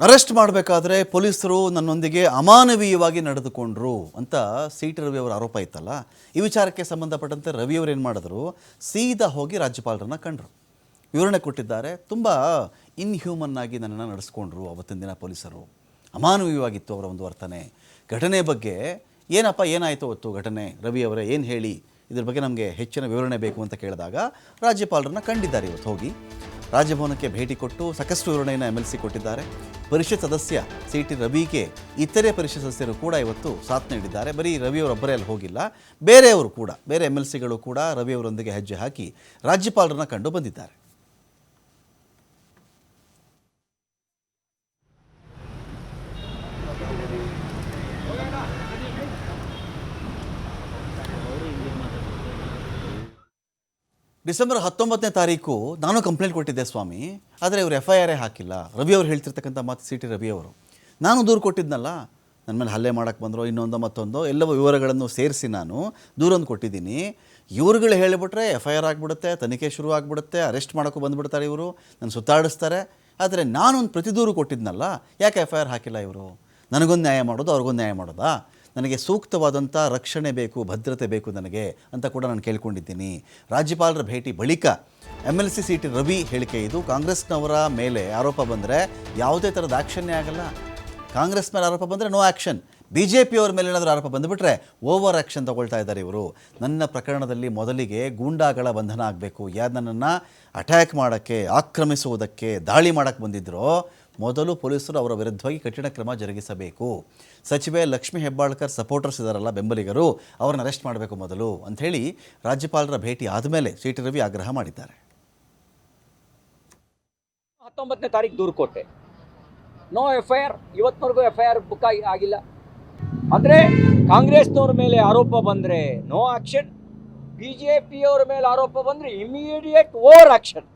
Arrest ಮಾಡಬೇಕಾದ್ರೆ ಪೊಲೀಸರು ನನ್ನೊಂದಿಗೆ ಅಮಾನವೀಯವಾಗಿ ನಡೆದುಕೊಂಡ್ರು ಅಂತ ಸಿ ಟಿ ರವಿ ಅವರ ಆರೋಪ ಇತ್ತಲ್ಲ, ಈ ವಿಚಾರಕ್ಕೆ ಸಂಬಂಧಪಟ್ಟಂತೆ ರವಿ ಅವರು ಏನು ಮಾಡಿದ್ರು, ಸೀದಾ ಹೋಗಿ ರಾಜ್ಯಪಾಲರನ್ನ ಕಂಡ್ರು. ವಿವರಣೆ ಕೊಟ್ಟಿದ್ದಾರೆ, ತುಂಬ ಇನ್ಹ್ಯೂಮನ್ ಆಗಿ ನನ್ನನ್ನು ನಡೆಸ್ಕೊಂಡ್ರು ಅವತ್ತಿನ ದಿನ ಪೊಲೀಸರು. ಅಮಾನವೀಯವಾಗಿತ್ತು ಅವರ ಒಂದು ವರ್ತನೆ. ಘಟನೆ ಬಗ್ಗೆ ಏನಪ್ಪ, ಏನಾಯಿತು ಅವತ್ತು ಘಟನೆ? ರವಿ ಅವರೇ ಏನು ಹೇಳಿ? ಇದ್ರ ಬಗ್ಗೆ ನಮಗೆ ಹೆಚ್ಚಿನ ವಿವರಣೆ ಬೇಕು ಅಂತ ಕೇಳಿದಾಗ ರಾಜ್ಯಪಾಲರನ್ನ ಕಂಡಿದ್ದಾರೆ ಇವತ್ತು ಹೋಗಿ. ರಾಜಭವನಕ್ಕೆ ಭೇಟಿ ಕೊಟ್ಟು ಸಾಕಷ್ಟು ವಿವರಣೆಯನ್ನು ಎಂ ಎಲ್ ಸಿ ಕೊಟ್ಟಿದ್ದಾರೆ. ಪರಿಷತ್ ಸದಸ್ಯ ಸಿ ಟಿ ರವಿಗೆ ಇತರೆ ಪರಿಷತ್ ಸದಸ್ಯರು ಕೂಡ ಇವತ್ತು ಸಾಥ್ ನೀಡಿದ್ದಾರೆ. ಬರೀ ರವಿಯವರೊಬ್ಬರೇ ಅಲ್ಲಿ ಹೋಗಿಲ್ಲ. ಬೇರೆಯವರು ಕೂಡ, ಬೇರೆ ಎಂ ಎಲ್ ಸಿಗಳು ಕೂಡ ರವಿಯವರೊಂದಿಗೆ ಹೆಜ್ಜೆ ಹಾಕಿ ರಾಜ್ಯಪಾಲರನ್ನು ಕಂಡು ಬಂದಿದ್ದಾರೆ. ಡಿಸೆಂಬರ್ ಹತ್ತೊಂಬತ್ತನೇ ತಾರೀಕು ನಾನು ಕಂಪ್ಲೇಂಟ್ ಕೊಟ್ಟಿದ್ದೆ ಸ್ವಾಮಿ, ಆದರೆ ಇವರು ಎಫ್ ಐ ಆರೇ ಹಾಕಿಲ್ಲ. ರವಿ ಅವರು ಹೇಳ್ತಿರ್ತಕ್ಕಂಥ ಮಾತು ಸಿ ಟಿ ರವಿ ಅವರು. ನಾನು ದೂರು ಕೊಟ್ಟಿದ್ನಲ್ಲ ನನ್ನ ಮೇಲೆ ಹಲ್ಲೆ ಮಾಡೋಕ್ಕೆ ಬಂದರು, ಇನ್ನೊಂದು ಮತ್ತೊಂದು, ಎಲ್ಲವೂ ವಿವರಗಳನ್ನು ಸೇರಿಸಿ ನಾನು ದೂರೊಂದು ಕೊಟ್ಟಿದ್ದೀನಿ. ಇವ್ರುಗಳು ಹೇಳಿಬಿಟ್ರೆ ಎಫ್ ಐ ಆರ್ ಆಗಿಬಿಡುತ್ತೆ, ತನಿಖೆ ಶುರು ಆಗಿಬಿಡುತ್ತೆ, ಅರೆಸ್ಟ್ ಮಾಡೋಕ್ಕೂ ಬಂದುಬಿಡ್ತಾರೆ ಇವರು ನನ್ನ ಸುತ್ತಾಡಿಸ್ತಾರೆ. ಆದರೆ ನಾನೊಂದು ಪ್ರತಿ ದೂರು ಕೊಟ್ಟಿದ್ನಲ್ಲ, ಯಾಕೆ ಎಫ್ ಐ ಆರ್ ಹಾಕಿಲ್ಲ ಇವರು? ನನಗೊಂದು ನ್ಯಾಯ ಮಾಡೋದು, ಅವ್ರಿಗೊಂದು ನ್ಯಾಯ ಮಾಡೋದಾ? ನನಗೆ ಸೂಕ್ತವಾದಂಥ ರಕ್ಷಣೆ ಬೇಕು, ಭದ್ರತೆ ಬೇಕು ನನಗೆ ಅಂತ ಕೂಡ ನಾನು ಕೇಳ್ಕೊಂಡಿದ್ದೀನಿ. ರಾಜ್ಯಪಾಲರ ಭೇಟಿ ಬಳಿಕ M L C C T Ravi ಹೇಳಿಕೆ ಇದು. ಕಾಂಗ್ರೆಸ್ನವರ ಮೇಲೆ ಆರೋಪ ಬಂದರೆ ಯಾವುದೇ ಥರದ ಆ್ಯಕ್ಷನ್ನೇ ಆಗಲ್ಲ. ಕಾಂಗ್ರೆಸ್ ಮೇಲೆ ಆರೋಪ ಬಂದರೆ ನೋ ಆ್ಯಕ್ಷನ್ ಬಿ ಜೆ ಪಿಯವ್ರ ಮೇಲೆ ಏನಾದರೂ ಆರೋಪ ಬಂದುಬಿಟ್ರೆ ಓವರ್ ಆ್ಯಕ್ಷನ್ ತಗೊಳ್ತಾ ಇದ್ದಾರೆ ಇವರು. ನನ್ನ ಪ್ರಕರಣದಲ್ಲಿ ಮೊದಲಿಗೆ ಗೂಂಡಾಗಳ ಬಂಧನ ಆಗಬೇಕು. ಯಾರು ನನ್ನನ್ನು ಅಟ್ಯಾಕ್ ಮಾಡೋಕ್ಕೆ, ಆಕ್ರಮಿಸುವುದಕ್ಕೆ ದಾಳಿ ಮಾಡೋಕ್ಕೆ ಬಂದಿದ್ದರೋ ಮೊದಲು ಪೊಲೀಸರು ಅವರ ವಿರುದ್ಧವಾಗಿ ಕಠಿಣ ಕ್ರಮ ಜರುಗಿಸಬೇಕು. ಸಚಿವೆ ಲಕ್ಷ್ಮೀ ಹೆಬ್ಬಾಳ್ಕರ್ ಸಪೋರ್ಟರ್ಸ್ ಇದ್ದಾರಲ್ಲ ಬೆಂಬಲಿಗರು, ಅವ್ರನ್ನ ಅರೆಸ್ಟ್ ಮಾಡಬೇಕು ಮೊದಲು ಅಂಥೇಳಿ ರಾಜ್ಯಪಾಲರ ಭೇಟಿ ಆದಮೇಲೆ ಸಿ ಟಿ ರವಿ ಆಗ್ರಹ ಮಾಡಿದ್ದಾರೆ. ಹತ್ತೊಂಬತ್ತನೇ ತಾರೀಕು ದೂರು ಕೊಟ್ಟೆ ನೋ ಎಫ್ ಐ ಆರ್ ಇವತ್ತಿನವರೆಗೂ ಎಫ್ ಐ ಆರ್ ಬುಕ್ ಆಗಿ ಆಗಿಲ್ಲ. ಅಂದರೆ ಕಾಂಗ್ರೆಸ್ನವ್ರ ಮೇಲೆ ಆರೋಪ ಬಂದರೆ ನೋ ಆಕ್ಷನ್ ಬಿ ಜೆ ಪಿಯವ್ರ ಮೇಲೆ ಆರೋಪ ಬಂದರೆ ಇಮಿಡಿಯೇಟ್ ಓವರ್ ಆಕ್ಷನ್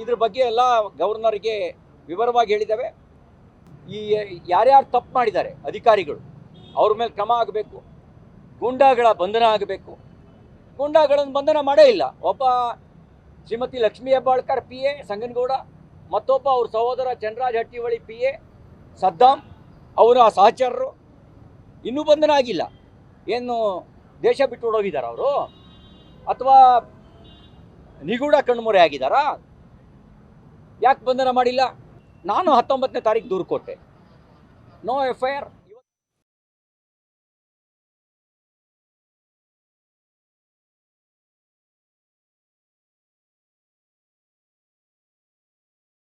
ಇದ್ರ ಬಗ್ಗೆ ಎಲ್ಲ ಗವರ್ನರ್ಗೆ ವಿವರವಾಗಿ ಹೇಳಿದ್ದಾವೆ. ಈ ಯಾರ್ಯಾರು ತಪ್ಪು ಮಾಡಿದ್ದಾರೆ ಅಧಿಕಾರಿಗಳು, ಅವ್ರ ಮೇಲೆ ಕ್ರಮ ಆಗಬೇಕು. ಗೂಂಡಾಗಳ ಬಂಧನ ಆಗಬೇಕು. ಗೂಂಡಾಗಳನ್ನು ಬಂಧನ ಮಾಡೇ ಇಲ್ಲ. ಒಬ್ಬ ಶ್ರೀಮತಿ ಲಕ್ಷ್ಮೀ ಹೆಬ್ಬಾಳ್ಕರ್ ಪಿ ಎ, ಸಂಗನಗೌಡ, ಮತ್ತೊಬ್ಬ ಅವ್ರ ಸಹೋದರ ಚನ್ರಾಜ್ ಹಟ್ಟಿವಳಿ ಪಿ ಎ ಸದ್ದಾಂ ಅವರ ಸಹಚರರು ಇನ್ನೂ ಬಂಧನ ಆಗಿಲ್ಲ ಏನು ದೇಶ ಬಿಟ್ಟು ಹೊಡೋಗಿದ್ದಾರೆ ಅವರು? ಅಥವಾ ನಿಗೂಢ ಕಣ್ಮೊರೆ ಆಗಿದ್ದಾರಾ? ಯಾಕೆ ಬಂಧನ ಮಾಡಿಲ್ಲ? ನಾನು ಹತ್ತೊಂಬತ್ತನೇ ತಾರೀಕು ದೂರು ಕೊಟ್ಟೆ ನೋ ಎಫ್ ಐ ಆರ್